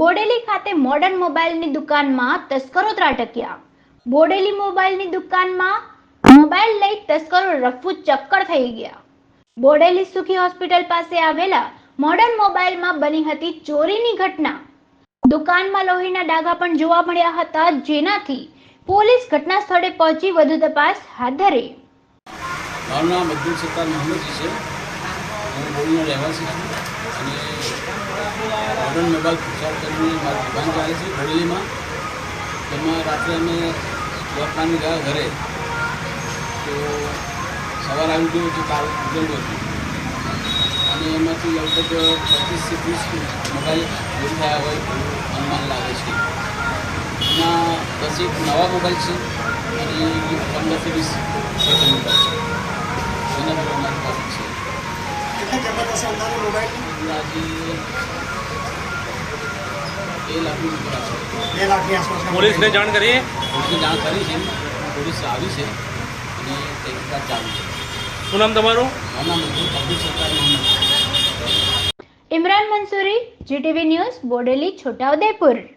બોડેલી ખાતે મોડર્ન મોબાઈલની દુકાનમાં તસ્કરો ત્રાટક્યા. બોડેલી મોબાઈલની દુકાનમાં મોબાઈલ લઈ તસ્કરો રફુ ચક્કર થઈ ગયા. બોડેલી સુખી હોસ્પિટલ પાસે આવેલા મોડર્ન મોબાઈલમાં બની હતી ચોરીની ઘટના. દુકાનમાં લોહીના ડાઘા પણ જોવા મળ્યા હતા, જેનાથી પોલીસ ઘટના સ્થળે પહોંચી વધુ તપાસ હાથ ધરી. મારું નામ અબ્દુલ સત્તાર મોહમ્મદ છે. હું બોડીનો રહેવાસી છું અને મોડર્ન મોબાઈલ પ્રચાર કરીને મારી દુકાન ચાલે છે બોડેલીમાં તેમાં રાત્રે અમે દોસ્તારની ગયા ઘરે. તો સવાર આવી ગયો તો તારું તૂટેલું હતું અને એમાંથી લગભગ પચીસથી ત્રીસ મોબાઈલ ચોરી થયા હોય અનુમાન લાગે છે. એમાં દસેક નવા મોબાઈલ છે અને પંદરથી વીસ સેકન્ડ મોબાઈલ છે. એના પર મારી પાસે છે. કેટલા કિંમત હશે અંદાજે મોબાઈલની અંદાજે બે લાખની ઉપર છે બે લાખની આસપાસ પોલીસને જાણ કરીએ પોલીસને જાણ કરી છે. પોલીસ આવી છે અને તહેકીકાત ચાલુ છે. શું નામ તમારું? Imran Mansuri GTV news Bodeli Chhota Udepur.